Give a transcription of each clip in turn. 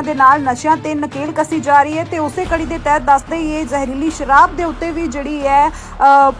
ਤਰ੍ਹਾਂ ਦੇ ਨਾਲ ਨਸ਼ਿਆਂ ਤੇ ਨਕੇਲ ਕਸੀ ਜਾ ਰਹੀ ਹੈ ਤੇ ਉਸੇ ਕੜੀ ਦੇ ਤਹਿਤ ਦੱਸਦੇ ਹੀ ਇਹ ਜ਼ਹਿਰੀਲੀ ਸ਼ਰਾਬ ਦੇ ਉੱਤੇ ਵੀ ਜਿਹੜੀ ਹੈ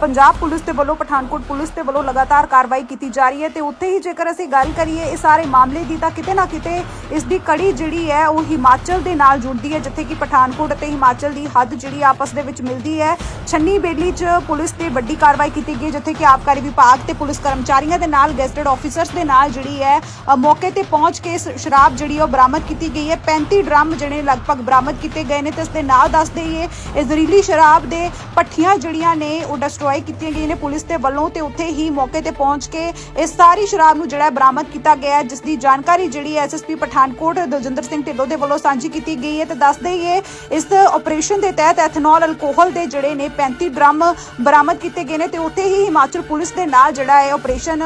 ਪੰਜਾਬ ਪੁਲਿਸ ਦੇ ਵੱਲੋਂ, ਪਠਾਨਕੋਟ ਪੁਲਿਸ ਦੇ ਵੱਲੋਂ ਲਗਾਤਾਰ ਕਾਰਵਾਈ ਕੀਤੀ ਜਾ ਰਹੀ ਹੈ ਤੇ ਉੱਥੇ ਹੀ ਜੇਕਰ ਅਸੀਂ ਗੱਲ ਕਰੀਏ ਇਹ ਸਾਰੇ ਮਾਮਲੇ ਦੀ ਤਾਂ ਕਿਤੇ ਨਾ ਕਿਤੇ ਇਸ ਦੀ ਕੜੀ ਜਿਹੜੀ ਹੈ, ਉਹ ਹਿਮਾਚਲ ਦੇ ਨਾਲ ਜੁੜਦੀ ਹੈ, ਜਿੱਥੇ ਕਿ ਪਠਾਨਕੋਟ ਅਤੇ ਹਿਮਾਚਲ ਦੀ ਹੱਦ ਜਿਹੜੀ ਆਪਸ ਦੇ ਵਿੱਚ ਮਿਲਦੀ ਹੈ। ਛੰਨੀ ਬੇਲੀ 'ਚ ਪੁਲਿਸ ਤੇ ਵੱਡੀ ਕਾਰਵਾਈ ਕੀਤੀ ਗਈ, ਜਿੱਥੇ ਕਿ ਆਬਕਾਰੀ ਵਿਭਾਗ ਤੇ ਪੁਲਿਸ ਕਰਮਚਾਰੀਆਂ ਦੇ ਨਾਲ, ਗੈਸਟਡ ਆਫੀਸਰਸ ਦੇ ਨਾਲ ਜਿਹੜੀ ਹੈ ਮੌਕੇ ਤੇ ਪਹੁੰਚ ਕੇ ਸ਼ਰਾਬ ਜਿਹੜੀ ਹੈ, ਉਹ ਬਰਾਮਦ ਕੀਤੀ ਗਈ ਹੈ। 35 ਡਰਮ ਜਿਹੜੇ ਲਗਭਗ ਬਰਾਮਦ ਕੀਤੇ ਗਏ ਨੇ ਤੇ ਇਸ ਦੇ ਨਾਲ ਦੱਸ ਦਈਏ, ਇਹ ਜ਼ਹਿਰੀਲੀ ਸ਼ਰਾਬ ਦੇ ਪੱਠੀਆਂ ਜਿਹੜੀਆਂ ਨੇ ਉਹ ਡਿਸਟਰੋਏ ਕੀਤੀਆਂ ਗਈਆਂ ਨੇ ਪੁਲਿਸ ਦੇ ਵੱਲੋਂ ਤੇ ਉੱਥੇ ਹੀ ਮੌਕੇ ਤੇ ਪਹੁੰਚ ਕੇ ਇਹ ਸਾਰੀ ਸ਼ਰਾਬ ਨੂੰ ਜਿਹੜਾ ਬਰਾਮਦ ਕੀਤਾ ਗਿਆ ਜਿਸ ਦੀ ਜਾਣਕਾਰੀ ਜਿਹੜੀ ਹੈ ਐਸਐਸਪੀ ਪਠਾਨਕੋਟ ਦਲਜਿੰਦਰ ਸਿੰਘ ਢਿੱਲੋਂ ਦੇ ਵੱਲੋਂ ਸਾਂਝੀ ਕੀਤੀ ਗਈ ਹੈ ਤੇ ਦੱਸ ਦਈਏ, ਇਸ ਆਪਰੇਸ਼ਨ ਦੇ ਤਹਿਤ ਐਥਨੋਲ ਅਲਕੋਹਲ ਦੇ ਜਿਹੜੇ ਨੇ 35 ਡਰਮ ਬਰਾਮਦ ਕੀਤੇ ਗਏ ਨੇ ਤੇ ਉੱਥੇ ਹੀ ਹਿਮਾਚਲ ਪੁਲਿਸ ਦੇ ਨਾਲ ਜਿਹੜਾ ਹੈ operation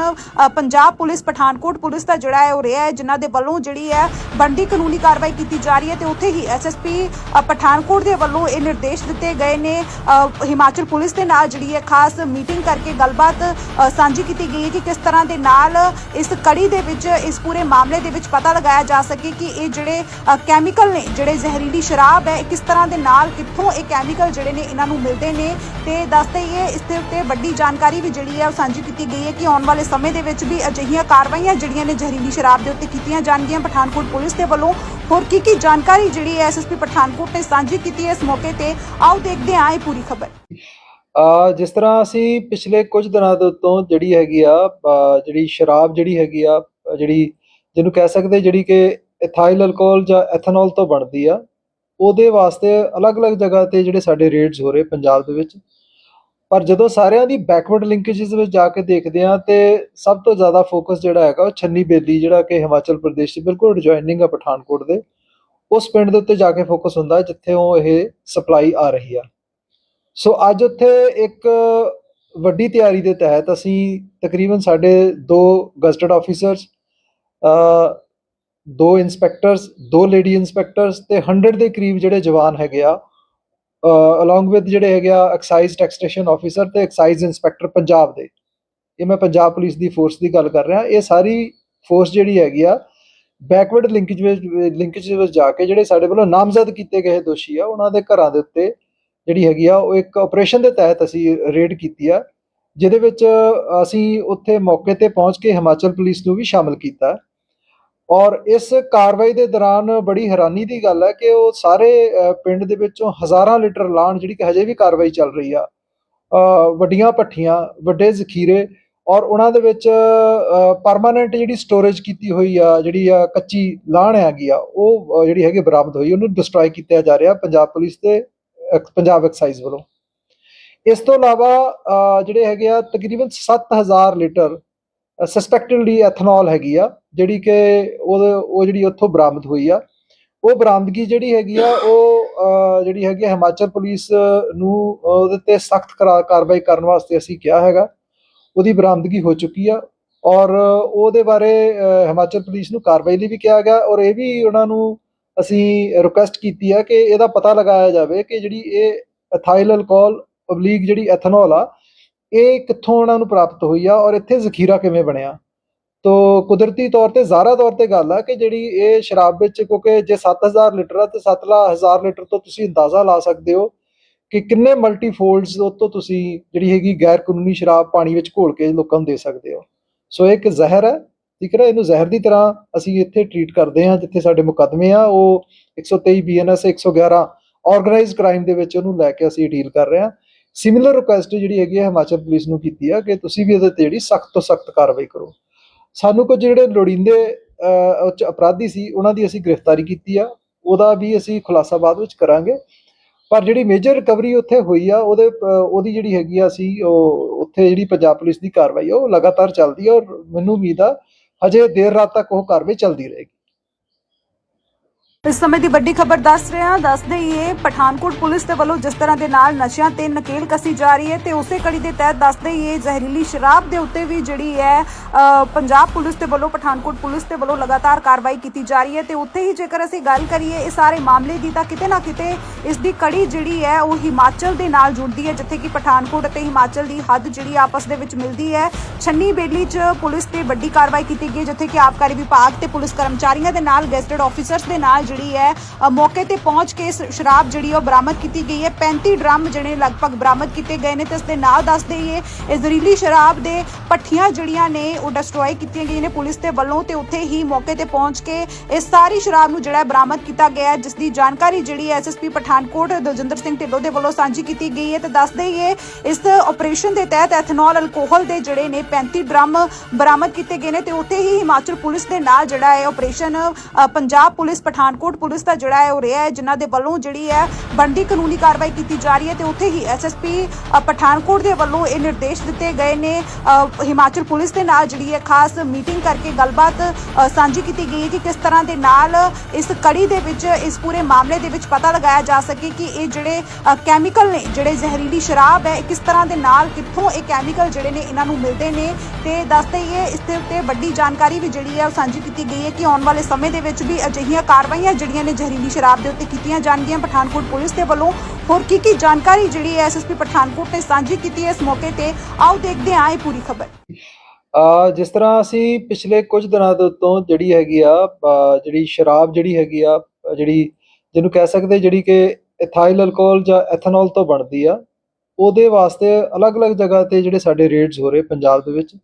Punjab police, Pathankot police ਦਾ ਜਿਹੜਾ ਹੈ ਉਹ ਰਿਹਾ ਹੈ, ਜਿਨ੍ਹਾਂ ਦੇ ਵੱਲੋਂ ਜਿਹੜੀ ਹੈ ਬਣਦੀ ਕਾਨੂੰਨੀ ਕਾਰਵਾਈ ਕੀਤੀ ਜਾ ਰਹੀ ਹੈ ਤੇ ਉੱਥੇ ਹੀ ਐਸਐਸਪੀ ਪਠਾਨਕੋਟ ਦੇ ਵੱਲੋਂ ਇਹ ਨਿਰਦੇਸ਼ ਦਿੱਤੇ ਗਏ ਨੇ। ਹਿਮਾਚਲ ਪੁਲਿਸ ਦੇ ਨਾਲ ਜਿਹੜੀ ਹੈ ਖਾਸ ਮੀਟਿੰਗ ਕਰਕੇ ਗੱਲਬਾਤ ਸਾਂਝੀ ਕੀਤੀ ਗਈ ਹੈ ਕਿ ਕਿਸ ਤਰ੍ਹਾਂ ਦੇ ਨਾਲ ਇਸ ਕੜੀ ਦੇ ਵਿੱਚ, ਇਸ ਪੂਰੇ ਮਾਮਲੇ ਦੇ ਵਿੱਚ ਪਤਾ ਲਗਾਇਆ ਜਾ ਸਕੇ ਕਿ ਇਹ ਜਿਹੜੇ ਕੈਮੀਕਲ ਨੇ, ਜਿਹੜੇ ਜ਼ਹਿਰੀਲੀ ਸ਼ਰਾਬ ਹੈ ਕਿਸ ਤਰ੍ਹਾਂ ਦੇ ਨਾਲ ਕਿੱਥੋਂ ਇਹ ਕੈਮੀਕਲ ਜਿਹੜੇ ਨੇ ਇਹਨਾਂ ਨੂੰ ਮਿਲਦੇ ਨੇ ਤੇ ਦੱਸਦੇ ਹੀ ਇਹ ਇਸ ਦੇ ਉੱਤੇ ਵੱਡੀ ਜਾਣਕਾਰੀ ਵੀ ਜਿਹੜੀ ਹੈ ਉਹ ਸਾਂਝੀ ਕੀਤੀ ਗਈ ਹੈ ਕਿ ਆਉਣ ਵਾਲੇ ਸਮੇਂ ਦੇ ਵਿੱਚ ਵੀ ਅਜਿਹੀਆਂ ਕਾਰਵਾਈਆਂ ਜਿਹੜੀਆਂ ਨੇ ਜ਼ਹਿਰੀਲੀ ਸ਼ਰਾਬ ਦੇ ਉੱਤੇ ਕੀਤੀਆਂ ਜਾਣਗੀਆਂ। ਪਠਾਨਕੋਟ ਪੁਲਿਸ ਦੇ ਵੱਲੋਂ ਹੋਰ ਕੀ ਕੀ ਜਾਣਕਾਰੀ ਜਿਹੜੀ ਹੈ ਐਸਐਸਪੀ ਪਠਾਨਕੋਟ ਨੇ ਸਾਂਝੀ ਕੀਤੀ ਹੈ ਇਸ ਮੌਕੇ ਤੇ? ਆਓ ਦੇਖਦੇ ਹਾਂ, ਇਹ ਪੂਰੀ ਖਬਰ। ਆ ਜਿਸ ਤਰ੍ਹਾਂ ਅਸੀਂ ਪਿਛਲੇ ਕੁਝ ਦਿਨਾਂ ਦੇ ਉੱਤੋਂ ਜਿਹੜੀ ਹੈਗੀ ਆ ਜਿਹੜੀ ਸ਼ਰਾਬ ਜਿਹੜੀ ਹੈਗੀ ਆ ਜਿਹੜੀ ਜਿਹਨੂੰ ਕਹਿ ਸਕਦੇ ਜਿਹੜੀ ਕਿ ਇਥਾਈਲ ਅਲਕੋਹਲ ਜਾਂ ਐਥਨੋਲ ਤੋਂ ਬਣਦੀ ਆ, ਉਹਦੇ ਵਾਸਤੇ ਅਲੱਗ-ਅਲੱਗ ਜਗ੍ਹਾ ਤੇ ਜਿਹੜੇ ਸਾਡੇ ਰੇਡਸ ਹੋ ਰਹੇ ਪੰਜਾਬ ਦੇ ਵਿੱਚ ਪਰ ਜਦੋਂ ਸਾਰਿਆਂ ਦੀ ਬੈਕਵਰਡ ਲਿੰਕੇजेस ਵਿੱਚ ਜਾ ਕੇ ਦੇਖਦੇ ਆ ਤੇ ਸਭ ਤੋਂ ਜ਼ਿਆਦਾ ਫੋਕਸ ਜਿਹੜਾ ਹੈਗਾ ਉਹ ਛੰਨੀ ਬੇਦੀ ਜਿਹੜਾ ਕਿ ਹਿਮਾਚਲ ਪ੍ਰਦੇਸ਼ ਦੀ ਬਿਲਕੁਲ ਐਡਜੋਇਨਿੰਗ ਆ ਪਠਾਨਕੋਟ ਦੇ, ਉਸ ਪਿੰਡ ਦੇ ਉੱਤੇ ਜਾ ਕੇ ਫੋਕਸ ਹੁੰਦਾ ਜਿੱਥੇ ਉਹ ਇਹ ਸਪਲਾਈ ਆ ਰਹੀ ਆ। ਸੋ ਅੱਜ ਉੱਥੇ ਇੱਕ ਵੱਡੀ ਤਿਆਰੀ ਦੇ ਤਹਿਤ ਅਸੀਂ ਤਕਰੀਬਨ ਸਾਡੇ ਦੋ ਗਜ਼ਟਡ ਆਫੀਸਰਸ ਦੋ ਇਨਸਪੈਕਟਰਸ ਦੋ ਲੇਡੀ ਇਨਸਪੈਕਟਰਸ ਤੇ 100 ਦੇ ਕਰੀਬ ਜਿਹੜੇ ਜਵਾਨ ਹੈਗੇ ਆ ਅਲੋਂਗ ਵਿਦ ਜਿਹੜੇ ਹੈਗੇ ਆ ਐਕਸਾਈਜ਼ ਟੈਕਸਟੇਸ਼ਨ ਆਫੀਸਰ ਤੇ ਐਕਸਾਈਜ਼ ਇਨਸਪੈਕਟਰ ਪੰਜਾਬ ਦੇ। ਇਹ ਮੈਂ ਪੰਜਾਬ ਪੁਲਿਸ ਦੀ ਫੋਰਸ ਦੀ ਗੱਲ ਕਰ ਰਿਹਾ। ਇਹ ਸਾਰੀ ਫੋਰਸ ਜਿਹੜੀ ਹੈਗੀ ਆ ਬੈਕਵਰਡ ਲਿੰਕੇਜ ਵਿੱਚ ਲਿੰਕੇਜ ਵਿੱਚ ਜਾ ਕੇ ਜਿਹੜੇ ਸਾਡੇ ਵੱਲੋਂ ਨਾਮਜ਼ਦ ਕੀਤੇ ਗਏ ਦੋਸ਼ੀ ਆ, ਉਹਨਾਂ ਦੇ ਘਰਾਂ ਦੇ ਉੱਤੇ ਜਿਹੜੀ ਹੈਗੀ ਆ, ਉਹ ਇੱਕ ਆਪਰੇਸ਼ਨ ਦੇ ਤਹਿਤ ਅਸੀਂ ਰੇਡ ਕੀਤੀ ਆ, ਜਿਹਦੇ ਵਿੱਚ ਅਸੀਂ ਉੱਥੇ ਮੌਕੇ ਤੇ ਪਹੁੰਚ ਕੇ ਹਿਮਾਚਲ ਪੁਲਿਸ ਨੂੰ ਵੀ ਸ਼ਾਮਲ ਕੀਤਾ। ਔਰ ਇਸ ਕਾਰਵਾਈ ਦੇ ਦੌਰਾਨ ਬੜੀ ਹੈਰਾਨੀ ਦੀ ਗੱਲ ਹੈ ਕਿ ਉਹ ਸਾਰੇ ਪਿੰਡ ਦੇ ਵਿੱਚੋਂ ਹਜ਼ਾਰਾਂ ਲੀਟਰ ਲਾਣ ਜਿਹੜੀ ਕਿ ਹਜੇ ਵੀ ਕਾਰਵਾਈ ਚੱਲ ਰਹੀ ਆ। ਵੱਡੀਆਂ ਪੱਠੀਆਂ ਵੱਡੇ ਜ਼ਖੀਰੇ ਔਰ ਉਹਨਾਂ ਦੇ ਵਿੱਚ ਪਰਮਾਨੈਂਟ ਜਿਹੜੀ ਸਟੋਰੇਜ ਕੀਤੀ ਹੋਈ ਆ, ਜਿਹੜੀ ਆ ਕੱਚੀ ਲਾਣ ਹੈਗੀ ਆ, ਉਹ ਜਿਹੜੀ ਹੈਗੀ ਬਰਾਮਦ ਹੋਈ, ਉਹਨੂੰ ਡਿਸਟਰੋਏ ਕੀਤਾ ਜਾ ਰਿਹਾ ਪੰਜਾਬ ਪੁਲਿਸ ਤੇ ਐਕ- ਪੰਜਾਬ ਐਕਸਾਈਜ਼ ਵੱਲੋਂ। ਇਸ ਤੋਂ ਇਲਾਵਾ ਜਿਹੜੇ ਹੈਗੇ ਆ ਤਕਰੀਬਨ 7000 ਲੀਟਰ ਸਸਪੈਕਟਡਲੀ ਐਥਨੋਲ ਹੈਗੀ ਆ, ਜਿਹੜੀ ਕਿ ਉਹ ਉਹ ਜਿਹੜੀ ਉੱਥੋਂ ਬਰਾਮਦ ਹੋਈ ਆ। ਉਹ ਬਰਾਮਦਗੀ ਜਿਹੜੀ ਹੈਗੀ ਆ, ਉਹ ਜਿਹੜੀ ਹੈਗੀ ਆ ਹਿਮਾਚਲ ਪੁਲਿਸ ਨੂੰ ਉਹਦੇ ਤੇ ਸਖਤ ਕਾਰਵਾਈ ਕਰਨ ਵਾਸਤੇ ਅਸੀਂ ਕਿਹਾ ਹੈਗਾ। ਉਹਦੀ ਬਰਾਮਦਗੀ ਹੋ ਚੁੱਕੀ ਆ ਔਰ ਉਹਦੇ ਬਾਰੇ ਹਿਮਾਚਲ ਪੁਲਿਸ ਨੂੰ ਕਾਰਵਾਈ ਲਈ ਵੀ ਕਿਹਾ ਗਿਆ ਔਰ ਇਹ ਵੀ ਉਹਨਾਂ ਨੂੰ ਅਸੀਂ ਰਿਕੁਐਸਟ ਕੀਤੀ ਆ ਕਿ ਇਹਦਾ ਪਤਾ ਲਗਾਇਆ ਜਾਵੇ ਕਿ ਜਿਹੜੀ ਇਹ ਐਥਾਈਲ ਅਲਕੋਹਲ ਪਬਲਿਕ ਜਿਹੜੀ ਐਥਨੋਲ ਆ ਇਹ ਕਿੱਥੋਂ ਉਹਨਾਂ ਨੂੰ ਪ੍ਰਾਪਤ ਹੋਈ ਆ ਔਰ ਇੱਥੇ ਜ਼ਖੀਰਾ ਕਿਵੇਂ ਬਣਿਆ? ਤੋ ਕੁਦਰਤੀ ਤੌਰ ਤੇ ਜ਼ਾਰਾ ਤੌਰ ਤੇ ਗੱਲ ਆ ਕਿ ਜਿਹੜੀ ਇਹ ਸ਼ਰਾਬ ਵਿੱਚ ਕਿਉਂਕਿ ਜੇ 7000 ਲੀਟਰ ਆ ਤੇ 7000 ਲੀਟਰ ਤੋਂ ਤੁਸੀਂ ਅੰਦਾਜ਼ਾ ਲਾ ਸਕਦੇ ਹੋ ਕਿ ਕਿੰਨੇ ਮਲਟੀਫੋਲਡਸ ਤੋਂ ਤੁਸੀਂ ਜਿਹੜੀ ਹੈਗੀ ਗੈਰ ਕਾਨੂੰਨੀ ਸ਼ਰਾਬ ਪਾਣੀ ਵਿੱਚ ਘੋਲ ਕੇ ਲੋਕਾਂ ਨੂੰ ਦੇ ਸਕਦੇ ਹੋ। ਸੋ ਇਹ ਇੱਕ ਜ਼ਹਿਰ ਹੈ, ਠੀਕ ਹੈ ਇਹਨੂੰ ਜ਼ਹਿਰ ਦੀ ਤਰ੍ਹਾਂ ਅਸੀਂ ਇੱਥੇ ਟਰੀਟ ਕਰਦੇ ਹਾਂ, ਜਿੱਥੇ ਸਾਡੇ ਮੁਕੱਦਮੇ ਆ, ਉਹ 123 ਬੀਐਨਐਸ 111 ਆਰਗੇਨਾਈਜ਼ਡ ਕ੍ਰਾਈਮ ਦੇ ਵਿੱਚ ਉਹਨੂੰ ਲੈ ਕੇ ਅਸੀਂ ਡੀਲ ਕਰ ਰਹੇ ਹਾਂ। ਸਿਮਿਲਰ ਰਿਕੁਐਸਟ ਜਿਹੜੀ ਹੈਗੀ ਹੈ ਹਿਮਾਚਲ ਪੁਲਿਸ ਨੂੰ ਕੀਤੀ ਆ ਕਿ ਤੁਸੀਂ ਵੀ ਇਹਦੇ ਤੇ ਜਿਹੜੀ ਸਖਤ ਤੋਂ ਸਖਤ ਕਾਰਵਾਈ ਕਰੋ। ਸਾਨੂੰ ਕੁਝ ਜਿਹੜੇ ਲੋੜੀਂਦੇ ਅਹ, ਅਪਰਾਧੀ ਸੀ ਉਹਨਾਂ ਦੀ ਅਸੀਂ ਗ੍ਰਿਫਤਾਰੀ ਕੀਤੀ ਆ। ਉਹਦਾ ਵੀ ਅਸੀਂ ਖੁਲਾਸਾ ਬਾਅਦ ਵਿੱਚ ਕਰਾਂਗੇ। ਪਰ ਜਿਹੜੀ ਮੇਜਰ ਰਿਕਵਰੀ ਉੱਥੇ ਹੋਈ ਆ ਉਹਦੇ ਉਹਦੀ ਜਿਹੜੀ ਹੈਗੀ ਆ ਅਸੀਂ ਉਹ ਉੱਥੇ ਜਿਹੜੀ ਪੰਜਾਬ ਪੁਲਿਸ ਦੀ ਕਾਰਵਾਈ ਆ ਉਹ ਲਗਾਤਾਰ ਚੱਲਦੀ ਆ ਔਰ ਮੈਨੂੰ ਉਮੀਦ ਆ ਹਜੇ ਦੇਰ ਰਾਤ ਤੱਕ ਉਹ ਕਾਰਵਾਈ ਚੱਲਦੀ ਰਹੇਗੀ। ਇਸ ਸਮੇਂ ਦੀ ਵੱਡੀ ਖਬਰ ਦੱਸ ਰਿਹਾ ਹਾਂ। ਦੱਸ ਦਈਏ, ਪਠਾਨਕੋਟ ਪੁਲਿਸ ਦੇ ਵੱਲੋਂ ਜਿਸ ਤਰ੍ਹਾਂ ਦੇ ਨਾਲ ਨਸ਼ਿਆਂ ਤੇ ਨਕੇਲ ਕਸੀ ਜਾ ਰਹੀ ਹੈ ਤੇ ਉਸੇ ਕੜੀ ਦੇ ਤਹਿਤ ਦੱਸ ਦਈਏ, ਜ਼ਹਿਰੀਲੀ ਸ਼ਰਾਬ ਦੇ ਉੱਤੇ ਵੀ ਜਿਹੜੀ ਹੈ ਪੰਜਾਬ ਪੁਲਿਸ ਦੇ ਵੱਲੋਂ, ਪਠਾਨਕੋਟ ਪੁਲਿਸ ਦੇ ਵੱਲੋਂ ਲਗਾਤਾਰ ਕਾਰਵਾਈ ਕੀਤੀ ਜਾ ਰਹੀ ਹੈ ਤੇ ਉੱਥੇ ਹੀ ਜੇਕਰ ਅਸੀਂ ਗੱਲ ਕਰੀਏ ਇਹ ਸਾਰੇ ਮਾਮਲੇ ਦੀ ਤਾਂ ਕਿਤੇ ਨਾ ਕਿਤੇ ਇਸ ਦੀ ਕੜੀ ਜਿਹੜੀ ਹੈ, ਉਹ ਹਿਮਾਚਲ ਦੇ ਨਾਲ ਜੁੜਦੀ ਹੈ, ਜਿੱਥੇ ਕਿ ਪਠਾਨਕੋਟ ਅਤੇ ਹਿਮਾਚਲ ਦੀ ਹੱਦ ਜਿਹੜੀ ਆਪਸ ਦੇ ਵਿੱਚ ਮਿਲਦੀ ਹੈ। ਛੰਨੀ ਬੇਲੀ 'ਚ ਪੁਲਿਸ ਤੇ ਵੱਡੀ ਕਾਰਵਾਈ ਕੀਤੀ ਗਈ ਜਿੱਥੇ ਕਿ ਆਬਕਾਰੀ ਵਿਭਾਗ ਤੇ ਪੁਲਿਸ ਕਰਮਚਾਰੀਆਂ ਦੇ ਨਾਲ, ਗੈਸਟਡ ਆਫੀਸਰਸ ਦੇ ਨਾਲ ਜਿਹੜੀ ਹੈ ਮੌਕੇ ਤੇ ਪਹੁੰਚ ਕੇ ਸ਼ਰਾਬ ਜਿਹੜੀ ਉਹ ਬਰਾਮਦ ਕੀਤੀ ਗਈ ਹੈ। 35 ਡਰਮ ਜਿਹੜੇ ਲਗਭਗ ਬਰਾਮਦ ਕੀਤੇ ਗਏ ਨੇ ਤੇ ਇਸ ਦੇ ਨਾਲ ਦੱਸ ਦਈਏ ਇਹ ਜ਼ਹਿਰੀਲੀ ਸ਼ਰਾਬ ਦੇ ਪੱਠੀਆਂ ਜਿਹੜੀਆਂ ਨੇ, ਉਹ ਡਿਸਟਰੋਏ ਕੀਤੀਆਂ ਗਈਆਂ ਨੇ ਪੁਲਿਸ ਦੇ ਵੱਲੋਂ ਤੇ ਉੱਥੇ ਹੀ ਮੌਕੇ ਤੇ ਪਹੁੰਚ ਕੇ ਇਹ ਸਾਰੀ ਸ਼ਰਾਬ ਨੂੰ ਜਿਹੜਾ ਬਰਾਮਦ ਕੀਤਾ ਗਿਆ ਜਿਸ ਦੀ ਜਾਣਕਾਰੀ ਜਿਹੜੀ ਐਸਐਸਪੀ ਪਠਾਨਕੋਟ ਦਲਜਿੰਦਰ ਸਿੰਘ ਢਿੱਲੋਂ ਦੇ ਵੱਲੋਂ ਸਾਂਝੀ ਕੀਤੀ ਗਈ ਹੈ। ਤੇ ਦੱਸ ਦਈਏ, ਇਸ ਆਪਰੇਸ਼ਨ ਦੇ ਤਹਿਤ ਐਥਨੋਲ ਅਲਕੋਹਲ ਦੇ ਜਿਹੜੇ ਨੇ 35 ਡਰਮ ਬਰਾਮਦ ਕੀਤੇ ਗਏ ਨੇ ਤੇ ਉੱਥੇ ਹੀ ਹਿਮਾਚਲ ਪੁਲਿਸ ਦੇ ਨਾਲ ਜਿਹੜਾ ਹੈ operation Punjab police Pathankot police ਦਾ ਜਿਹੜਾ ਹੈ, ਉਹ ਰਿਹਾ ਹੈ, ਜਿਨ੍ਹਾਂ ਦੇ ਵੱਲੋਂ ਜਿਹੜੀ ਹੈ, ਬਣਦੀ ਕਾਨੂੰਨੀ ਕਾਰਵਾਈ ਕੀਤੀ ਜਾ ਰਹੀ ਹੈ ਤੇ ਉੱਥੇ ਹੀ ਐਸਐਸਪੀ ਪਠਾਨਕੋਟ ਦੇ ਵੱਲੋਂ ਇਹ ਨਿਰਦੇਸ਼ ਦਿੱਤੇ ਗਏ ਨੇ। ਹਿਮਾਚਲ ਪੁਲਿਸ ਦੇ ਨਾਲ ਜਿਹੜੀ ਹੈ, ਖਾਸ ਮੀਟਿੰਗ ਕਰਕੇ ਗੱਲਬਾਤ ਸਾਂਝੀ ਕੀਤੀ ਗਈ ਹੈ ਕਿ ਕਿਸ ਤਰ੍ਹਾਂ ਦੇ ਨਾਲ ਇਸ ਕੜੀ ਦੇ ਵਿੱਚ, ਇਸ ਪੂਰੇ ਮਾਮਲੇ ਦੇ ਵਿੱਚ ਪਤਾ ਲਗਾਇਆ ਜਾ ਸਕੇ ਕਿ ਇਹ ਜਿਹੜੇ ਕੈਮੀਕਲ ਨੇ, ਜਿਹੜੇ ਜ਼ਹਿਰੀਲੀ ਸ਼ਰਾਬ ਹੈ ਕਿਸ ਤਰ੍ਹਾਂ ਦੇ ਨਾਲ ਕਿੱਥੋਂ ਇਹ ਕੈਮੀਕਲ ਜਿਹੜੇ ਨੇ, ਇਹਨਾਂ ਨੂੰ ਮਿਲਦੇ ਨੇ ਤੇ ਦੱਸਦੇ ਹੀ ਇਸ ਦੇ ਉੱਤੇ ਵੱਡੀ ਜਾਣਕਾਰੀ ਵੀ ਜਿਹੜੀ ਹੈ, ਉਹ ਸਾਂਝੀ ਕੀਤੀ ਗਈ ਹੈ ਕਿ ਆਉਣ ਵਾਲੇ ਸਮੇਂ ਦੇ ਵਿੱਚ ਵੀ ਅਜਿਹੀਆਂ ਕਾਰਵਾਈਆਂ ਜਿਹੜੀਆਂ ਨੇ ਜ਼ਹਿਰੀਲੀ ਸ਼ਰਾਬ ਦੇ ਉੱਤੇ ਕੀਤੀਆਂ ਜਾਣਗੀਆਂ। ਪਠਾਨਕੋਟ ਪੁਲਿਸ ਦੇ ਵੱਲੋਂ ਹੋਰ ਕੀ ਕੀ ਜਾਣਕਾਰੀ ਜਿਹੜੀ ਹੈ ਐਸਐਸਪੀ ਪਠਾਨਕੋਟ ਨੇ ਸਾਂਝੀ ਕੀਤੀ ਹੈ ਇਸ ਮੌਕੇ ਤੇ। ਆਓ ਦੇਖਦੇ ਹਾਂ ਇਹ ਪੂਰੀ ਖਬਰ। ਅ, ਜਿਸ ਤਰ੍ਹਾਂ ਅਸੀਂ ਪਿਛਲੇ ਕੁਝ ਦਿਨਾਂ ਦੇ ਜਿਹੜੀ ਹੈਗੀ ਆ ਜਿਹੜੀ ਸ਼ਰਾਬ ਜਿਹੜੀ ਹੈਗੀ ਆ ਜਿਹੜੀ ਜਿਹਨੂੰ ਕਹਿ ਸਕਦੇ ਜਿਹੜੀ ਕਿ ਇਥਾਈਲ ਅਲਕੋਹਲ ਜਾਂ ਐਥਨੋਲ ਤੋਂ ਬਣਦੀ ਆ ਉਹਦੇ ਵਾਸਤੇ ਅਲੱਗ-ਅਲੱਗ ਜਗ੍ਹਾ ਤੇ ਜਿਹੜੇ ਸਾਡੇ ਰੇਡਸ ਹੋ ਰਹੇ ਪੰਜਾਬ ਦੇ ਵਿੱਚ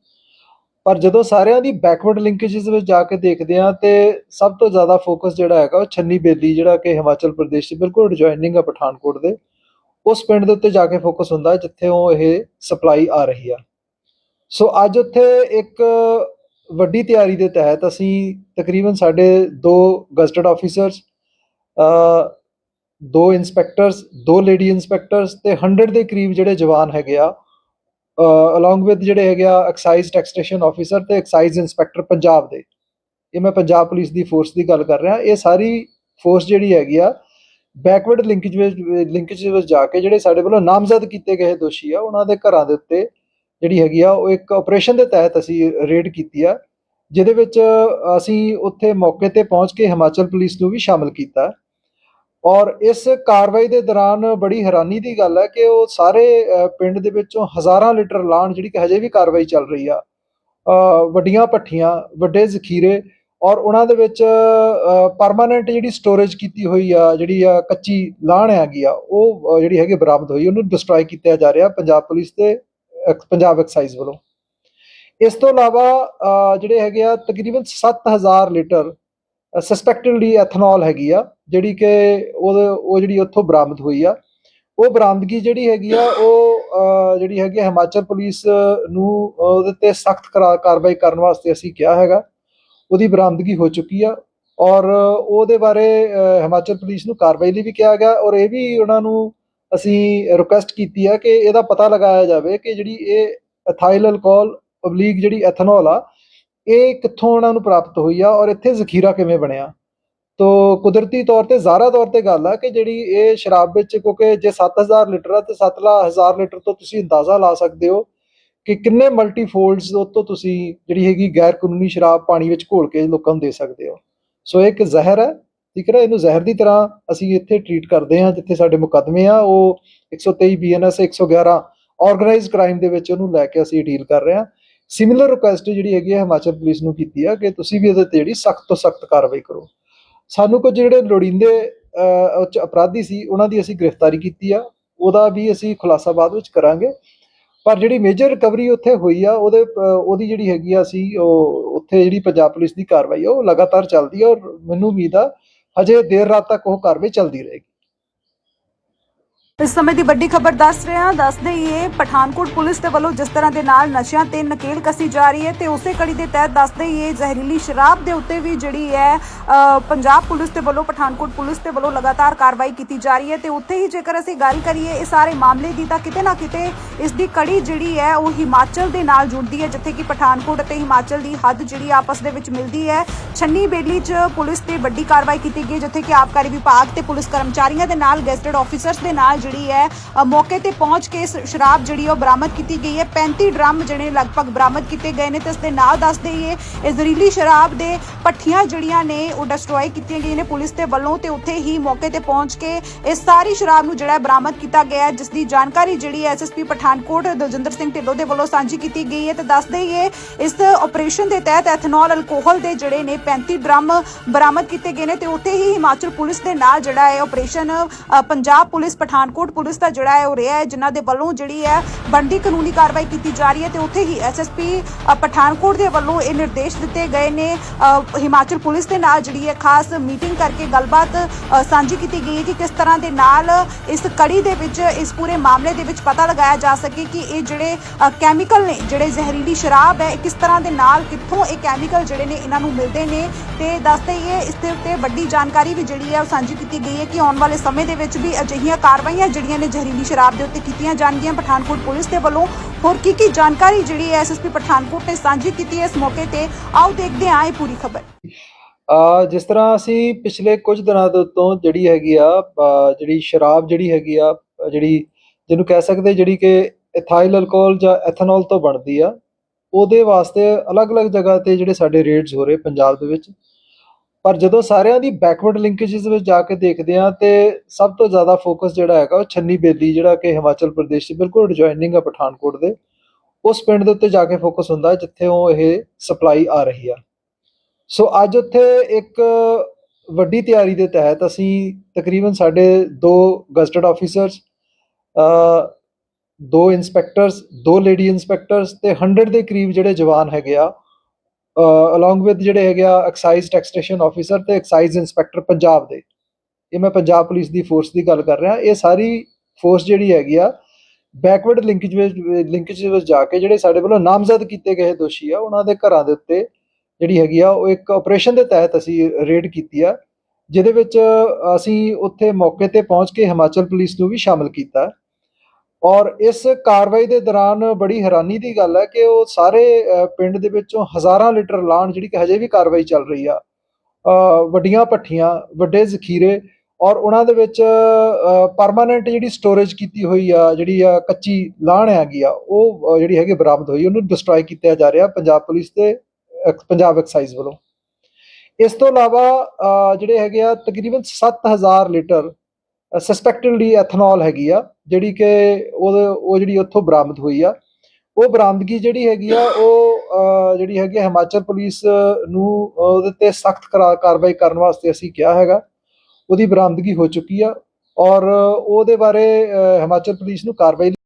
ਪਰ ਜਦੋਂ ਸਾਰਿਆਂ ਦੀ ਬੈਕਵਰਡ ਲਿੰਕੇजेस ਵਿੱਚ ਜਾ ਕੇ ਦੇਖਦੇ ਆ ਤੇ ਸਭ ਤੋਂ ਜ਼ਿਆਦਾ ਫੋਕਸ ਜਿਹੜਾ ਹੈਗਾ ਉਹ ਛੰਨੀ ਬੇਦੀ ਜਿਹੜਾ ਕਿ ਹਿਮਾਚਲ ਪ੍ਰਦੇਸ਼ ਦੇ ਬਿਲਕੁਲ ਜੁਆਇਨਿੰਗ ਆ ਪਠਾਨਕੋਟ ਦੇ, ਉਸ ਪਿੰਡ ਦੇ ਉੱਤੇ ਜਾ ਕੇ ਫੋਕਸ ਹੁੰਦਾ ਜਿੱਥੇ ਉਹ ਇਹ ਸਪਲਾਈ ਆ ਰਹੀ ਆ। ਸੋ ਅੱਜ ਉੱਥੇ ਇੱਕ ਵੱਡੀ ਤਿਆਰੀ ਦੇ ਤਹਿਤ ਅਸੀਂ ਤਕਰੀਬਨ ਸਾਡੇ ਦੋ ਗਜ਼ਟਡ ਆਫੀਸਰਸ ਦੋ ਇਨਸਪੈਕਟਰਸ ਦੋ ਲੇਡੀ ਇਨਸਪੈਕਟਰਸ ਤੇ 100 ਦੇ ਕਰੀਬ ਜਿਹੜੇ ਜਵਾਨ ਹੈਗੇ ਆ ਅਲੋਂਗ ਵਿਦ ਜਿਹੜੇ ਹੈਗੇ ਆ ਐਕਸਾਈਜ਼ ਟੈਕਸਟੇਸ਼ਨ ਆਫੀਸਰ ਤੇ ਐਕਸਾਈਜ਼ ਇਨਸਪੈਕਟਰ ਪੰਜਾਬ ਦੇ। ਇਹ ਮੈਂ ਪੰਜਾਬ ਪੁਲਿਸ ਦੀ ਫੋਰਸ ਦੀ ਗੱਲ ਕਰ ਰਿਹਾ। ਇਹ ਸਾਰੀ ਫੋਰਸ ਜਿਹੜੀ ਹੈਗੀ ਆ ਬੈਕਵਰਡ ਲਿੰਕੇਜ ਵਿੱਚ ਲਿੰਕੇਜ ਵਿੱਚ ਜਾ ਕੇ ਜਿਹੜੇ ਸਾਡੇ ਵੱਲੋਂ ਨਾਮਜ਼ਦ ਕੀਤੇ ਗਏ ਦੋਸ਼ੀ ਆ, ਉਹਨਾਂ ਦੇ ਘਰਾਂ ਦੇ ਉੱਤੇ ਜਿਹੜੀ ਹੈਗੀ ਆ, ਉਹ ਇੱਕ ਆਪਰੇਸ਼ਨ ਦੇ ਤਹਿਤ ਅਸੀਂ ਰੇਡ ਕੀਤੀ ਆ, ਜਿਹਦੇ ਵਿੱਚ ਅਸੀਂ ਉੱਥੇ ਮੌਕੇ ਤੇ ਪਹੁੰਚ ਕੇ ਹਿਮਾਚਲ ਪੁਲਿਸ ਨੂੰ ਵੀ ਸ਼ਾਮਲ ਕੀਤਾ। ਔਰ ਇਸ ਕਾਰਵਾਈ ਦੇ ਦੌਰਾਨ ਬੜੀ ਹੈਰਾਨੀ ਦੀ ਗੱਲ ਹੈ ਕਿ ਉਹ ਸਾਰੇ ਪਿੰਡ ਦੇ ਵਿੱਚੋਂ ਹਜ਼ਾਰਾਂ ਲੀਟਰ ਲਾਣ ਜਿਹੜੀ ਕਿ ਹਜੇ ਵੀ ਕਾਰਵਾਈ ਚੱਲ ਰਹੀ ਆ। ਵੱਡੀਆਂ ਭੱਠੀਆਂ, ਵੱਡੇ ਜ਼ਖੀਰੇ ਔਰ ਉਹਨਾਂ ਦੇ ਵਿੱਚ ਪਰਮਾਨੈਂਟ ਜਿਹੜੀ ਸਟੋਰੇਜ ਕੀਤੀ ਹੋਈ ਆ, ਜਿਹੜੀ ਆ ਕੱਚੀ ਲਾਣ ਹੈਗੀ ਆ, ਉਹ ਜਿਹੜੀ ਹੈਗੀ ਬਰਾਮਦ ਹੋਈ, ਉਹਨੂੰ ਡਿਸਟਰੋਏ ਕੀਤਾ ਜਾ ਰਿਹਾ ਪੰਜਾਬ ਪੁਲਿਸ ਤੇ ਐਕ- ਪੰਜਾਬ ਐਕਸਾਈਜ਼ ਵੱਲੋਂ। ਇਸ ਤੋਂ ਇਲਾਵਾ ਜਿਹੜੇ ਹੈਗੇ ਆ ਤਕਰੀਬਨ 7000 ਲੀਟਰ ਸਸਪੈਕਟਡਲੀ ਐਥਨੋਲ ਹੈਗੀ ਆ ਜਿਹੜੀ ਕਿ ਉਹ ਉਹ ਜਿਹੜੀ ਉੱਥੋਂ ਬਰਾਮਦ ਹੋਈ ਆ। ਉਹ ਬਰਾਮਦਗੀ ਜਿਹੜੀ ਹੈਗੀ ਆ, ਉਹ ਜਿਹੜੀ ਹੈਗੀ ਆ ਹਿਮਾਚਲ ਪੁਲਿਸ ਨੂੰ ਉਹਦੇ ਤੇ ਸਖਤ ਕਾਰਵਾਈ ਕਰਨ ਵਾਸਤੇ ਅਸੀਂ ਕਿਹਾ ਹੈਗਾ। ਉਹਦੀ ਬਰਾਮਦਗੀ ਹੋ ਚੁੱਕੀ ਆ ਔਰ ਉਹਦੇ ਬਾਰੇ ਹਿਮਾਚਲ ਪੁਲਿਸ ਨੂੰ ਕਾਰਵਾਈ ਲਈ ਵੀ ਕਿਹਾ ਗਿਆ ਔਰ ਇਹ ਵੀ ਉਹਨਾਂ ਨੂੰ ਅਸੀਂ ਰਿਕੁਐਸਟ ਕੀਤੀ ਆ ਕਿ ਇਹਦਾ ਪਤਾ ਲਗਾਇਆ ਜਾਵੇ ਕਿ ਜਿਹੜੀ ਇਹ ਐਥਾਈਲ ਅਲਕੋਹਲ ਪਬਲਿਕ ਜਿਹੜੀ ਐਥਨੋਲ ਆ, ਇਹ ਕਿੱਥੋਂ ਉਹਨਾਂ ਨੂੰ ਪ੍ਰਾਪਤ ਹੋਈ ਆ ਔਰ ਇੱਥੇ ਜ਼ਖੀਰਾ ਕਿਵੇਂ ਬਣਿਆ। ਤੋ ਕੁਦਰਤੀ ਤੌਰ ਤੇ ਜ਼ਾਰਾ ਤੌਰ ਤੇ ਗੱਲ ਆ ਕਿ ਜਿਹੜੀ ਇਹ ਸ਼ਰਾਬ ਵਿੱਚ, ਕਿਉਂਕਿ ਜੇ 7000 ਲੀਟਰ ਆ ਤੇ 7000 ਲੀਟਰ ਤੋਂ ਤੁਸੀਂ ਅੰਦਾਜ਼ਾ ਲਾ ਸਕਦੇ ਹੋ ਕਿ ਕਿੰਨੇ ਮਲਟੀ ਮਲਟੀਫੋਲਡਸ ਤੋਂ ਤੁਸੀਂ ਜਿਹੜੀ ਹੈਗੀ ਗੈਰ ਕਾਨੂੰਨੀ ਸ਼ਰਾਬ ਪਾਣੀ ਵਿੱਚ ਘੋਲ ਕੇ ਲੋਕਾਂ ਨੂੰ ਦੇ ਸਕਦੇ ਹੋ। ਸੋ ਇਹ ਇੱਕ ਜ਼ਹਿਰ ਹੈ, ਠੀਕ ਹੈ ਨਾ? ਇਹਨੂੰ ਜ਼ਹਿਰ ਦੀ ਤਰ੍ਹਾਂ ਅਸੀਂ ਇੱਥੇ ਟਰੀਟ ਕਰਦੇ ਹਾਂ, ਜਿੱਥੇ ਸਾਡੇ ਮੁਕੱਦਮੇ ਆ, ਉਹ 123 ਬੀਐਨਐਸ 111 ਆਰਗੇਨਾਈਜ਼ਡ ਕ੍ਰਾਈਮ ਦੇ ਵਿੱਚ ਉਹਨੂੰ ਲੈ ਕੇ ਅਸੀਂ ਡੀਲ ਕਰ ਰਹੇ ਹਾਂ। ਸਿਮਿਲਰ ਰਿਕੁਐਸਟ ਜਿਹੜੀ ਹੈਗੀ ਹੈ ਹਿਮਾਚਲ ਪੁਲਿਸ ਨੂੰ ਕੀਤੀ ਆ ਕਿ ਤੁਸੀਂ ਵੀ ਇਹਦੇ ਤੇ ਜਿਹੜੀ ਸਖਤ ਤੋਂ ਸਖਤ ਕਾਰਵਾਈ ਕਰੋ। ਸਾਨੂੰ ਕੁਝ ਜਿਹੜੇ ਲੋੜੀਂਦੇ ਅਹ, ਅਪਰਾਧੀ ਸੀ ਉਹਨਾਂ ਦੀ ਅਸੀਂ ਗ੍ਰਿਫਤਾਰੀ ਕੀਤੀ ਆ। ਉਹਦਾ ਵੀ ਅਸੀਂ ਖੁਲਾਸਾ ਬਾਅਦ ਵਿੱਚ ਕਰਾਂਗੇ। ਪਰ ਜਿਹੜੀ ਮੇਜਰ ਰਿਕਵਰੀ ਉੱਥੇ ਹੋਈ ਆ ਉਹਦੇ ਉਹਦੀ ਜਿਹੜੀ ਹੈਗੀ ਆ ਸੀ ਉਹ ਉੱਥੇ ਜਿਹੜੀ ਪੰਜਾਬ ਪੁਲਿਸ ਦੀ ਕਾਰਵਾਈ ਆ ਉਹ ਲਗਾਤਾਰ ਚੱਲਦੀ ਆ ਔਰ ਮੈਨੂੰ ਉਮੀਦ ਆ ਹਜੇ ਦੇਰ ਰਾਤ ਤੱਕ ਉਹ ਕਾਰਵਾਈ ਚੱਲਦੀ ਰਹੇਗੀ। ਇਸ ਸਮੇਂ ਦੀ ਵੱਡੀ ਖਬਰ ਦੱਸ ਰਹੇ ਹਾਂ ਦੱਸ ਦਈਏ, ਪਠਾਨਕੋਟ ਪੁਲਿਸ ਦੇ ਵੱਲੋਂ ਜਿਸ ਤਰ੍ਹਾਂ ਦੇ ਨਾਲ ਨਸ਼ਿਆਂ ਤੇ ਨਕੇਲ ਕਸੀ ਜਾ ਰਹੀ ਹੈ ਤੇ ਉਸੇ ਕੜੀ ਦੇ ਤਹਿਤ ਦੱਸ ਦਈਏ, ਜ਼ਹਿਰੀਲੀ ਸ਼ਰਾਬ ਦੇ ਉੱਤੇ ਵੀ ਜਿਹੜੀ ਹੈ ਪੰਜਾਬ ਪੁਲਿਸ ਦੇ ਵੱਲੋਂ, ਪਠਾਨਕੋਟ ਪੁਲਿਸ ਦੇ ਵੱਲੋਂ ਲਗਾਤਾਰ ਕਾਰਵਾਈ ਕੀਤੀ ਜਾ ਰਹੀ ਹੈ ਤੇ ਉੱਥੇ ਹੀ ਜੇਕਰ ਅਸੀਂ ਗੱਲ ਕਰੀਏ ਇਹ ਸਾਰੇ ਮਾਮਲੇ ਦੀ ਤਾਂ ਕਿਤੇ ਨਾ ਕਿਤੇ ਇਸ ਦੀ ਕੜੀ ਜਿਹੜੀ ਹੈ, ਉਹ ਹਿਮਾਚਲ ਦੇ ਨਾਲ ਜੁੜਦੀ ਹੈ, ਜਿੱਥੇ ਕਿ ਪਠਾਨਕੋਟ ਅਤੇ ਹਿਮਾਚਲ ਦੀ ਹੱਦ ਜਿਹੜੀ ਆਪਸ ਦੇ ਵਿੱਚ ਮਿਲਦੀ ਹੈ। ਛੰਨੀ ਬੇਲੀ 'ਚ ਪੁਲਿਸ ਤੇ ਵੱਡੀ ਕਾਰਵਾਈ ਕੀਤੀ ਗਈ, ਜਿੱਥੇ ਕਿ ਆਬਕਾਰੀ ਵਿਭਾਗ ਤੇ ਪੁਲਿਸ ਕਰਮਚਾਰੀਆਂ ਦੇ ਨਾਲ, ਗੈਸਟਡ ਆਫੀਸਰਸ ਦੇ ਨਾਲ ਜਿਹੜੀ ਹੈ ਮੌਕੇ ਤੇ ਪਹੁੰਚ ਕੇ ਸ਼ਰਾਬ ਜਿਹੜੀ ਉਹ ਬਰਾਮਦ ਕੀਤੀ ਗਈ ਹੈ। 35 ਡਰਮ ਜਿਹੜੇ ਲਗਭਗ ਬਰਾਮਦ ਕੀਤੇ ਗਏ ਨੇ ਤੇ ਇਸ ਦੇ ਨਾਲ ਦੱਸ ਦਈਏ, ਇਹ ਜ਼ਹਿਰੀਲੀ ਸ਼ਰਾਬ ਦੇ ਪੱਠੀਆਂ ਜਿਹੜੀਆਂ ਨੇ, ਉਹ ਡਿਸਟਰੋਏ ਕੀਤੀਆਂ ਗਈਆਂ ਨੇ ਪੁਲਿਸ ਦੇ ਵੱਲੋਂ ਤੇ ਉੱਥੇ ਹੀ ਮੌਕੇ ਤੇ ਪਹੁੰਚ ਕੇ ਇਹ ਸਾਰੀ ਸ਼ਰਾਬ ਨੂੰ ਜਿਹੜਾ ਬਰਾਮਦ ਕੀਤਾ ਗਿਆ ਹੈ, ਜਿਸ ਦੀ ਜਾਣਕਾਰੀ ਜਿਹੜੀ ਐਸਐਸਪੀ ਪਠਾਨਕੋਟ ਦਲਜਿੰਦਰ ਸਿੰਘ ਢਿੱਲੋਂ ਦੇ ਵੱਲੋਂ ਸਾਂਝੀ ਕੀਤੀ ਗਈ ਹੈ। ਤੇ ਦੱਸ ਦਈਏ, ਇਸ ਆਪਰੇਸ਼ਨ ਦੇ ਤਹਿਤ ਐਥਨੋਲ ਅਲਕੋਹਲ ਦੇ ਜਿਹੜੇ ਨੇ 35 ਡਰਮ ਬਰਾਮਦ ਕੀਤੇ ਗਏ ਨੇ ਤੇ ਉੱਥੇ ਹੀ ਹਿਮਾਚਲ ਪੁਲਿਸ ਦੇ ਨਾਲ ਜਿਹੜਾ ਹੈ operation Punjab police Pathan Pathankot police ਦਾ ਜਿਹੜਾ ਹੈ, ਉਹ ਰਿਹਾ ਹੈ, ਜਿਨ੍ਹਾਂ ਦੇ ਵੱਲੋਂ ਜਿਹੜੀ ਹੈ, ਬਣਦੀ ਕਾਨੂੰਨੀ ਕਾਰਵਾਈ ਕੀਤੀ ਜਾ ਰਹੀ ਹੈ ਤੇ ਉੱਥੇ ਹੀ ਐਸਐਸਪੀ ਪਠਾਨਕੋਟ ਦੇ ਵੱਲੋਂ ਇਹ ਨਿਰਦੇਸ਼ ਦਿੱਤੇ ਗਏ ਨੇ। ਹਿਮਾਚਲ ਪੁਲਿਸ ਦੇ ਨਾਲ ਜਿਹੜੀ ਹੈ, ਖਾਸ ਮੀਟਿੰਗ ਕਰਕੇ ਗੱਲਬਾਤ ਸਾਂਝੀ ਕੀਤੀ ਗਈ ਹੈ ਕਿ ਕਿਸ ਤਰ੍ਹਾਂ ਦੇ ਨਾਲ ਇਸ ਕੜੀ ਦੇ ਵਿੱਚ, ਇਸ ਪੂਰੇ ਮਾਮਲੇ ਦੇ ਵਿੱਚ ਪਤਾ ਲਗਾਇਆ ਜਾ ਸਕੇ ਕਿ ਇਹ ਜਿਹੜੇ ਕੈਮੀਕਲ ਨੇ, ਜਿਹੜੇ ਜ਼ਹਿਰੀਲੀ ਸ਼ਰਾਬ ਹੈ, ਇਹ ਕਿਸ ਤਰ੍ਹਾਂ ਦੇ ਨਾਲ ਕਿੱਥੋਂ ਇਹ ਕੈਮੀਕਲ ਜਿਹੜੇ ਨੇ, ਇਹਨਾਂ ਨੂੰ ਮਿਲਦੇ ਨੇ ਤੇ ਦੱਸਦੇ ਹੀ ਇਸ ਦੇ ਉੱਤੇ ਵੱਡੀ ਜਾਣਕਾਰੀ ਵੀ ਜਿਹੜੀ ਹੈ, ਉਹ ਸਾਂਝੀ ਕੀਤੀ ਗਈ ਹੈ ਕਿ ਆਉਣ ਵਾਲੇ ਸਮੇਂ ਦੇ ਵਿੱਚ ਵੀ ਅਜਿਹੀਆਂ ਕਾਰਵਾਈਆਂ ਜਿਹੜੀਆਂ ਨੇ ਜ਼ਹਿਰੀਲੀ ਸ਼ਰਾਬ ਦੇ ਉੱਤੇ ਕੀਤੀਆਂ ਜਾਣਗੀਆਂ। ਪਠਾਨਕੋਟ ਪੁਲਿਸ ਦੇ ਵੱਲੋਂ ਹੋਰ ਕੀ ਕੀ ਜਾਣਕਾਰੀ ਜਿਹੜੀ ਹੈ ਐਸਐਸਪੀ ਪਠਾਨਕੋਟ ਨੇ ਸਾਂਝੀ ਕੀਤੀ ਹੈ ਇਸ ਮੌਕੇ ਤੇ। ਆਓ ਦੇਖਦੇ ਹਾਂ ਇਹ ਪੂਰੀ ਖਬਰ। ਜਿਸ ਤਰ੍ਹਾਂ ਅਸੀਂ ਪਿਛਲੇ ਕੁਝ ਦਿਨਾਂ ਦੇ ਜਿਹੜੀ ਹੈਗੀ ਆ ਜਿਹੜੀ ਸ਼ਰਾਬ ਜਿਹੜੀ ਹੈਗੀ ਆ ਜਿਹੜੀ ਜਿਹਨੂੰ ਕਹਿ ਸਕਦੇ ਜਿਹੜੀ ਕਿ ਇਥਾਈਲ ਅਲਕੋਹਲ ਜਾਂ ਐਥਨੋਲ ਤੋਂ ਬਣਦੀ ਆ, ਉਹਦੇ ਵਾਸਤੇ ਅਲੱਗ-ਅਲੱਗ ਜਗ੍ਹਾ ਤੇ ਜਿਹੜੇ ਸਾਡੇ ਰੇਡਸ ਹੋ ਰਹੇ ਪੰਜਾਬ ਦੇ ਵਿੱਚ ਪਰ ਜਦੋਂ ਸਾਰਿਆਂ ਦੀ ਬੈਕਵਰਡ ਲਿੰਕੇजेस ਵਿੱਚ ਜਾ ਕੇ ਦੇਖਦੇ ਆ ਤੇ ਸਭ ਤੋਂ ਜ਼ਿਆਦਾ ਫੋਕਸ ਜਿਹੜਾ ਹੈਗਾ ਉਹ ਛੰਨੀ ਬੇਦੀ, ਜਿਹੜਾ ਕਿ ਹਿਮਾਚਲ ਪ੍ਰਦੇਸ਼ ਦੀ ਬਿਲਕੁਲ ਐਡਜੋਇਨਿੰਗ ਆ ਪਠਾਨਕੋਟ ਦੇ, ਉਸ ਪਿੰਡ ਦੇ ਉੱਤੇ ਜਾ ਕੇ ਫੋਕਸ ਹੁੰਦਾ ਜਿੱਥੇ ਉਹ ਇਹ ਸਪਲਾਈ ਆ ਰਹੀ ਆ। ਸੋ ਅੱਜ ਉੱਥੇ ਇੱਕ ਵੱਡੀ ਤਿਆਰੀ ਦੇ ਤਹਿਤ ਅਸੀਂ ਤਕਰੀਬਨ ਸਾਡੇ ਦੋ ਗਜ਼ਟਡ ਆਫੀਸਰਸ ਦੋ ਇਨਸਪੈਕਟਰਸ ਦੋ ਲੇਡੀ ਇਨਸਪੈਕਟਰਸ ਤੇ 100 ਦੇ ਕਰੀਬ ਜਿਹੜੇ ਜਵਾਨ ਹੈਗੇ ਆ ਅਲੋਂਗ ਵਿਦ ਜਿਹੜੇ ਹੈਗੇ ਆ ਐਕਸਾਈਜ਼ ਟੈਕਸਟੇਸ਼ਨ ਆਫੀਸਰ ਤੇ ਐਕਸਾਈਜ਼ ਇਨਸਪੈਕਟਰ ਪੰਜਾਬ ਦੇ। ਇਹ ਮੈਂ ਪੰਜਾਬ ਪੁਲਿਸ ਦੀ ਫੋਰਸ ਦੀ ਗੱਲ ਕਰ ਰਿਹਾ। ਇਹ ਸਾਰੀ ਫੋਰਸ ਜਿਹੜੀ ਹੈਗੀ ਆ ਬੈਕਵਰਡ ਲਿੰਕੇਜ ਵਿੱਚ ਲਿੰਕੇਜ ਵਿੱਚ ਜਾ ਕੇ ਜਿਹੜੇ ਸਾਡੇ ਵੱਲੋਂ ਨਾਮਜ਼ਦ ਕੀਤੇ ਗਏ ਦੋਸ਼ੀ ਆ, ਉਹਨਾਂ ਦੇ ਘਰਾਂ ਦੇ ਉੱਤੇ ਜਿਹੜੀ ਹੈਗੀ ਆ, ਉਹ ਇੱਕ ਆਪਰੇਸ਼ਨ ਦੇ ਤਹਿਤ ਅਸੀਂ ਰੇਡ ਕੀਤੀ ਆ, ਜਿਹਦੇ ਵਿੱਚ ਅਸੀਂ ਉੱਥੇ ਮੌਕੇ ਤੇ ਪਹੁੰਚ ਕੇ ਹਿਮਾਚਲ ਪੁਲਿਸ ਨੂੰ ਵੀ ਸ਼ਾਮਲ ਕੀਤਾ। ਔਰ ਇਸ ਕਾਰਵਾਈ ਦੇ ਦੌਰਾਨ ਬੜੀ ਹੈਰਾਨੀ ਦੀ ਗੱਲ ਹੈ ਕਿ ਉਹ ਸਾਰੇ ਪਿੰਡ ਦੇ ਵਿੱਚੋਂ ਹਜ਼ਾਰਾਂ ਲੀਟਰ ਲਾਣ ਜਿਹੜੀ ਕਿ ਹਜੇ ਵੀ ਕਾਰਵਾਈ ਚੱਲ ਰਹੀ ਆ ਵੱਡੀਆਂ ਭੱਠੀਆਂ, ਵੱਡੇ ਜ਼ਖੀਰੇ ਔਰ ਉਹਨਾਂ ਦੇ ਵਿੱਚ ਪਰਮਾਨੈਂਟ ਜਿਹੜੀ ਸਟੋਰੇਜ ਕੀਤੀ ਹੋਈ ਆ, ਜਿਹੜੀ ਆ ਕੱਚੀ ਲਾਣ ਹੈਗੀ ਆ, ਉਹ ਜਿਹੜੀ ਹੈਗੀ ਬਰਾਮਦ ਹੋਈ, ਉਹਨੂੰ ਡਿਸਟਰੋਏ ਕੀਤਾ ਜਾ ਰਿਹਾ ਪੰਜਾਬ ਪੁਲਿਸ ਤੇ ਐਕ- ਪੰਜਾਬ ਐਕਸਾਈਜ਼ ਵੱਲੋਂ। ਇਸ ਤੋਂ ਇਲਾਵਾ ਜਿਹੜੇ ਹੈਗੇ ਆ ਤਕਰੀਬਨ 7000 ਲੀਟਰ ਸਸਪੈਕਟਡਲੀ ਐਥਨੋਲ ਹੈਗੀ ਆ, ਜਿਹੜੀ ਕਿ ਉਹ ਉਹ ਜਿਹੜੀ ਉੱਥੋਂ ਬਰਾਮਦ ਹੋਈ ਆ। ਉਹ ਬਰਾਮਦਗੀ ਜਿਹੜੀ ਹੈਗੀ ਆ, ਉਹ ਜਿਹੜੀ ਹੈਗੀ ਆ ਹਿਮਾਚਲ ਪੁਲਿਸ ਨੂੰ ਉਹਦੇ ਤੇ ਸਖਤ ਕਾਰਵਾਈ ਕਰਨ ਵਾਸਤੇ ਅਸੀਂ ਕਿਹਾ ਹੈਗਾ। ਉਹਦੀ ਬਰਾਮਦਗੀ ਹੋ ਚੁੱਕੀ ਆ ਔਰ ਉਹਦੇ ਬਾਰੇ ਹਿਮਾਚਲ ਪੁਲਿਸ ਨੂੰ ਕਾਰਵਾਈ